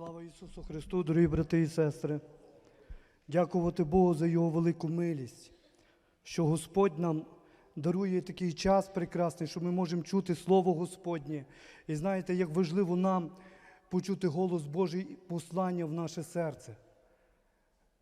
Слава Ісусу Христу, дорогі брати і сестри. Дякувати Богу за Його велику милість, що Господь нам дарує такий час прекрасний, що ми можемо чути Слово Господнє. І знаєте, як важливо нам почути голос Божий послання в наше серце.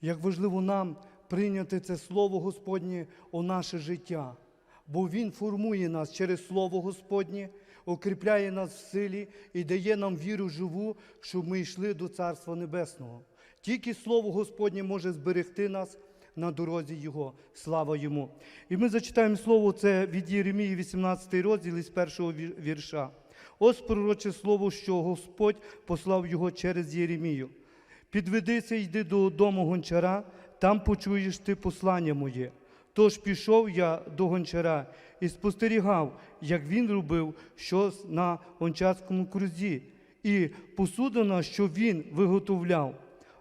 Як важливо нам прийняти це Слово Господнє у наше життя, бо Він формує нас через Слово Господнє, укріпляє нас в силі і дає нам віру живу, щоб ми йшли до Царства Небесного. Тільки Слово Господнє може зберегти нас на дорозі Його. Слава Йому. І ми зачитаємо слово це від Єремії, 18 розділ із першого вірша. Ось пророче слово, що Господь послав його через Єремію. Підведися, йди до дому гончара, там почуєш ти послання моє. Тож пішов я до гончара і спостерігав, як він робив щось на гончарському крузі, і посудина, що він виготовляв,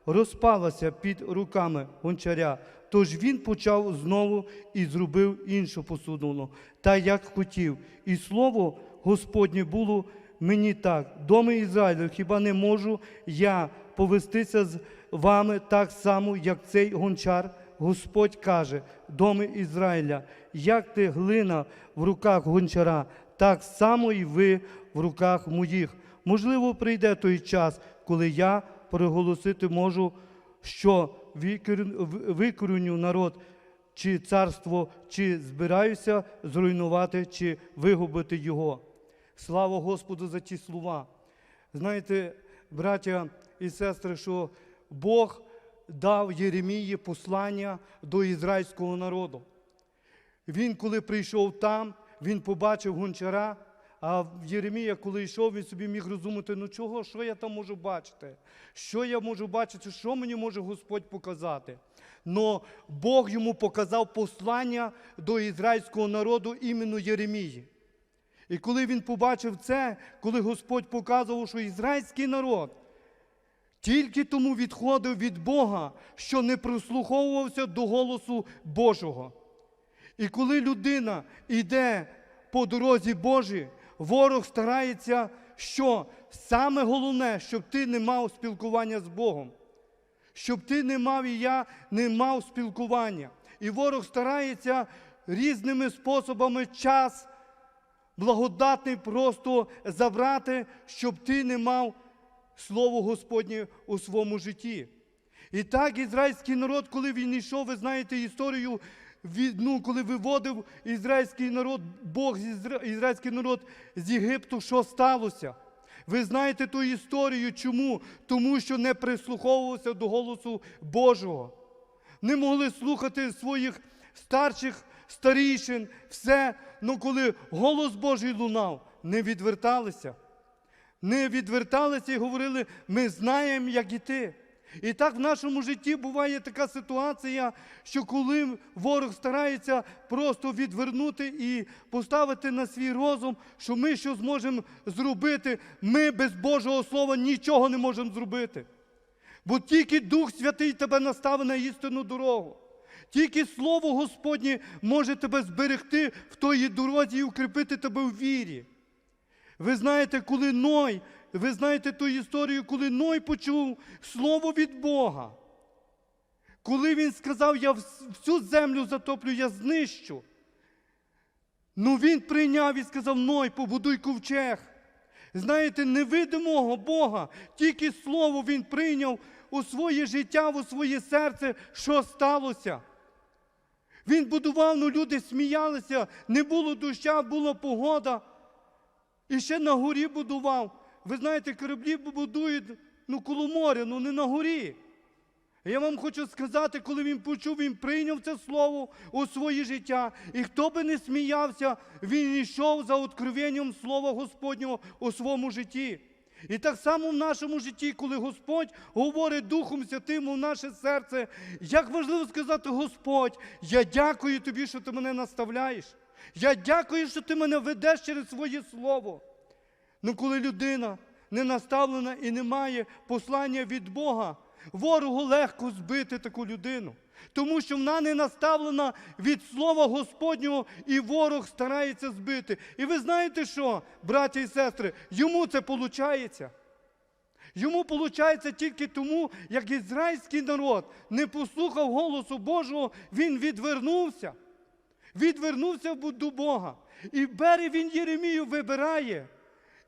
розпалася під руками гончаря. Тож він почав знову і зробив іншу посудину, та як хотів. І слово Господнє було мені так, доми Ізраїлю, хіба не можу я повестися з вами так само, як цей гончар? Господь каже, доми Ізраїля, як ти глина в руках гончара, так само і ви в руках моїх. Можливо, прийде той час, коли я проголосити можу, що викоріню народ чи царство, чи збираюся зруйнувати, чи вигубити його. Слава Господу за ті слова. Знаєте, браття і сестри, що Бог дав Єремії послання до ізраїльського народу. Він, коли прийшов там, він побачив гончара, а Єремія, коли йшов, він собі міг розуміти, ну чого, що я там можу бачити? Що я можу бачити, що мені може Господь показати? Но Бог йому показав послання до ізраїльського народу іменно Єремії. І коли він побачив це, коли Господь показував, що ізраїльський народ тільки тому відходив від Бога, що не прислуховувався до голосу Божого. І коли людина йде по дорозі Божій, ворог старається, що саме головне, щоб ти не мав спілкування з Богом, щоб ти не мав і я не мав спілкування. І ворог старається різними способами час благодатний просто забрати, щоб ти не мав Слово Господнє у своєму житті. І так ізраїльський народ, коли він йшов, ви знаєте історію, ну, коли виводив ізраїльський народ, Бог ізраїльський народ з Єгипту, що сталося? Ви знаєте ту історію. Чому? Тому що не прислуховувався до голосу Божого. Не могли слухати своїх старших старішин, все. Ну коли голос Божий лунав, не відверталися не відверталися і говорили, ми знаємо, як іти. І так в нашому житті буває така ситуація, що коли ворог старається просто відвернути і поставити на свій розум, що ми що зможемо зробити, ми без Божого Слова нічого не можемо зробити. Бо тільки Дух Святий тебе наставить на істинну дорогу. Тільки Слово Господнє може тебе зберегти в тої дорозі і укріпити тебе в вірі. Ви знаєте, коли Ной, ви знаєте ту історію, коли Ной почув слово від Бога. Коли він сказав, я всю землю затоплю, я знищу. Ну він прийняв і сказав, Ной, побудуй ковчег. Знаєте, невидимого Бога, тільки слово він прийняв у своє життя, у своє серце, що сталося. Він будував, ну люди сміялися, не було доща, була погода. І ще на горі будував. Ви знаєте, кораблі будують ну, коло моря, ну не на горі. Я вам хочу сказати, коли він почув, він прийняв це слово у своє життя. І хто би не сміявся, він йшов за откровенням Слова Господнього у своєму житті. І так само в нашому житті, коли Господь говорить Духом Святим у наше серце, як важливо сказати, Господь, я дякую тобі, що ти мене наставляєш. Я дякую, що ти мене ведеш через своє слово. Ну, коли людина не наставлена і не має послання від Бога, ворогу легко збити таку людину. Тому що вона не наставлена від Слова Господнього, і ворог старається збити. І ви знаєте що, браті і сестри, йому це виходить. Йому виходить тільки тому, як ізраїльський народ не послухав голосу Божого, він відвернувся. Відвернувся до Бога. І бере він Єремію вибирає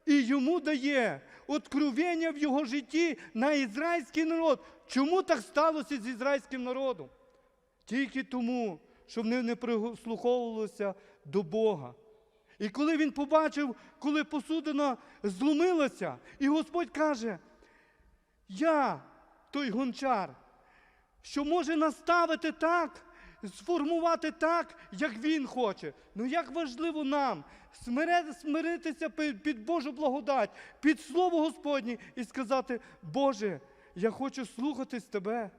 і йому дає откровення в його житті на ізраїльський народ. Чому так сталося з ізраїльським народом? Тільки тому, що вони не прислуховувалися до Бога. І коли він побачив, коли посудина зломилася, і Господь каже, я той гончар, що може наставити так, сформувати так, як він хоче. Ну як важливо нам смиритися під Божу благодать, під Слово Господнє і сказати, Боже, я хочу слухатись Тебе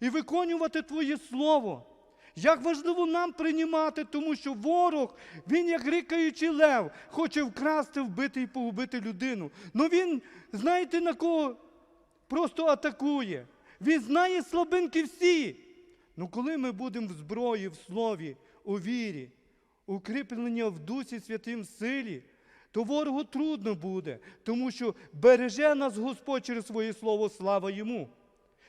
і виконувати Твоє Слово. Як важливо нам приймати, тому що ворог, він як рикаючий лев, хоче вкрасти, вбити і погубити людину. Ну він, знаєте, на кого просто атакує. Він знає слабинки всі. Ну коли ми будемо в зброї, в слові, у вірі, укріплення в Дусі Святим силі, то ворогу трудно буде, тому що береже нас Господь через своє слово, слава йому.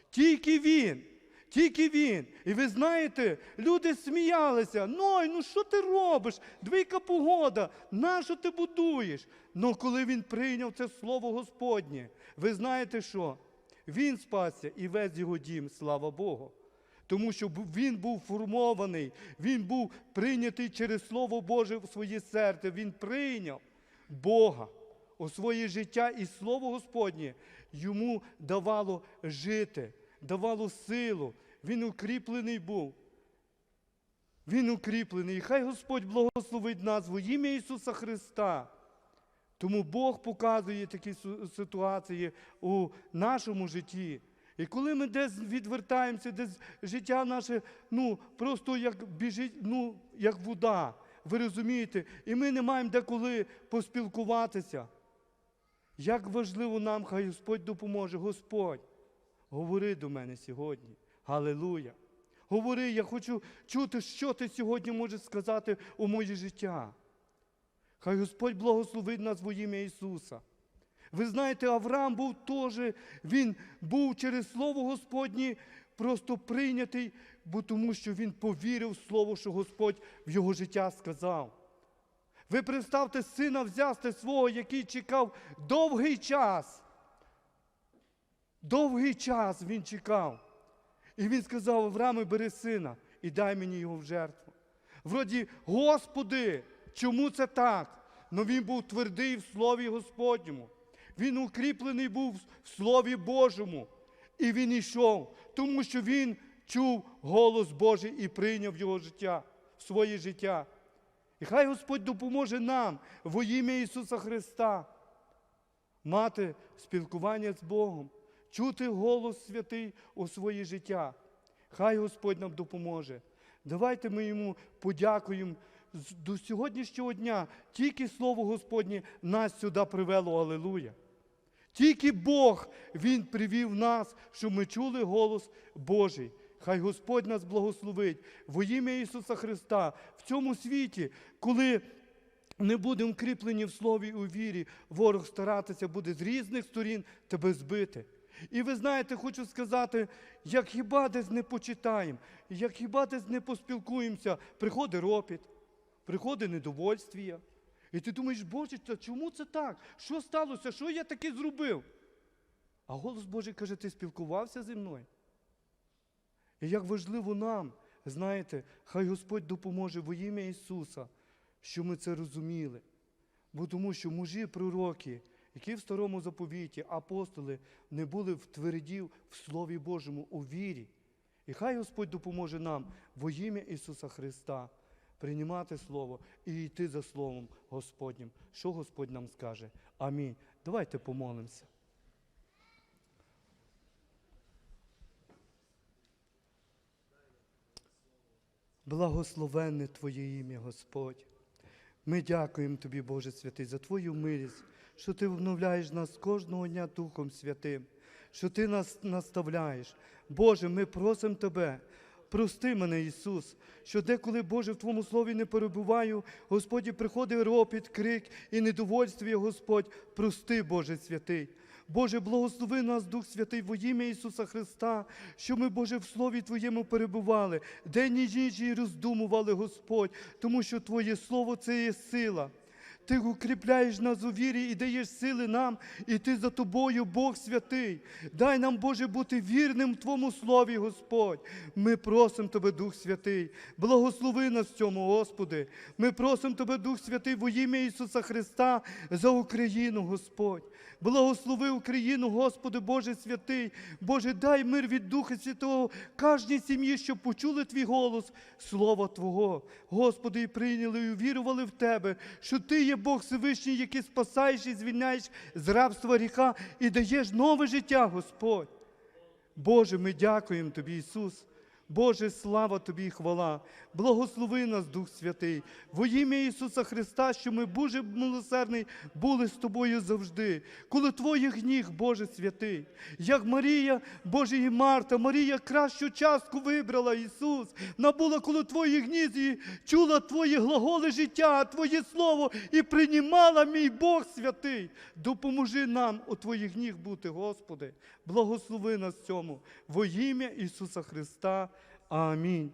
Тільки він, тільки він. І ви знаєте, люди сміялися. Ной, ну що ти робиш? Двійка погода, нащо ти будуєш? Ну коли він прийняв це слово Господнє, ви знаєте що? Він спасся і весь його дім, слава Богу. Тому що він був формований, він був прийнятий через Слово Боже в своє серце. Він прийняв Бога у своє життя, і Слово Господнє йому давало жити, давало силу. Він укріплений був. Він укріплений. І хай Господь благословить нас во ім'я Ісуса Христа. Тому Бог показує такі ситуації у нашому житті. І коли ми десь відвертаємося, десь життя наше, ну, просто як біжить, ну, як вода, ви розумієте, і ми не маємо деколи поспілкуватися. Як важливо нам, хай Господь допоможе. Господь, говори до мене сьогодні. Галилуя. Говори, я хочу чути, що ти сьогодні можеш сказати у моє життя. Хай Господь благословить нас во ім'я Ісуса. Ви знаєте, Авраам був теж, він був через Слово Господнє просто прийнятий, бо тому що він повірив в Слово, що Господь в його життя сказав. Ви представте сина взяти свого, який чекав довгий час. Довгий час він чекав. І він сказав: Аврааме, бери сина і дай мені його в жертву. Вроді, Господи, чому це так? Ну він був твердий в Слові Господньому. Він укріплений був в Слові Божому. І він йшов, тому що він чув голос Божий і прийняв його життя, своє життя. І хай Господь допоможе нам во ім'я Ісуса Христа мати спілкування з Богом, чути голос святий у своє життя. Хай Господь нам допоможе. Давайте ми йому подякуємо до сьогоднішнього дня. Тільки Слово Господнє нас сюди привело. Алілуя. Тільки Бог Він привів нас, щоб ми чули голос Божий. Хай Господь нас благословить во ім'я Ісуса Христа в цьому світі, коли не будемо кріплені в слові і у вірі, ворог старатися буде з різних сторін тебе збити. І ви знаєте, хочу сказати, як хіба десь не почитаємо, як хіба десь не поспілкуємося, приходить ропіт, приходить недовольствія. І ти думаєш, Боже, чому це так? Що сталося? Що я таке зробив? А голос Божий каже, ти спілкувався зі мною? І як важливо нам, знаєте, хай Господь допоможе во ім'я Ісуса, що ми це розуміли. Бо тому що мужі пророки, які в старому заповіті, апостоли, не були втверді в Слові Божому у вірі. І хай Господь допоможе нам во ім'я Ісуса Христа приймати Слово і йти за Словом Господнім. Що Господь нам скаже? Амінь. Давайте помолимося. Благословенне Твоє ім'я, Господь. Ми дякуємо Тобі, Боже святий, за Твою милість, що Ти обновляєш нас кожного дня Духом Святим, що Ти нас наставляєш. Боже, ми просимо Тебе. Прости мене, Ісус, що деколи, Боже, в Твоєму слові не перебуваю, Господі приходить ропіт, крик і недовольствие, Господь, прости, Боже святий. Боже, благослови нас, Дух Святий, во ім'я Ісуса Христа, що ми, Боже, в Слові Твоєму перебували, день і ніч і роздумували, Господь, тому що Твоє Слово це є сила. Ти укріпляєш нас у вірі і даєш сили нам, і ти за тобою, Бог святий. Дай нам, Боже, бути вірним в Твоєму слові, Господь. Ми просимо Тебе, Дух Святий, благослови нас в цьому, Господи. Ми просимо Тебе, Дух Святий, во ім'я Ісуса Христа за Україну, Господь. Благослови Україну, Господи, Боже святий. Боже, дай мир від Духа Святого кожній сім'ї, щоб почули Твій голос, Слово Твого. Господи, і прийняли і увірували в Тебе, що Ти є Бог Всевишній, який спасаєш і звільняєш з рабства гріха і даєш нове життя, Господь. Боже, ми дякуємо Тобі, Ісус. Боже, слава Тобі і хвала. Благослови нас, Дух Святий, во ім'я Ісуса Христа, що ми, Боже милосердний, були з Тобою завжди. Коли Твоїх ніг, Боже святий, як Марія, Боже і Марта, Марія кращу частку вибрала, Ісус, набула коло Твоїх ніг і чула Твої глаголи життя, Твоє Слово і приймала, мій Бог святий. Допоможи нам у Твоїх ніг бути, Господи. Благослови нас цьому. Во ім'я Ісуса Христа. Амінь.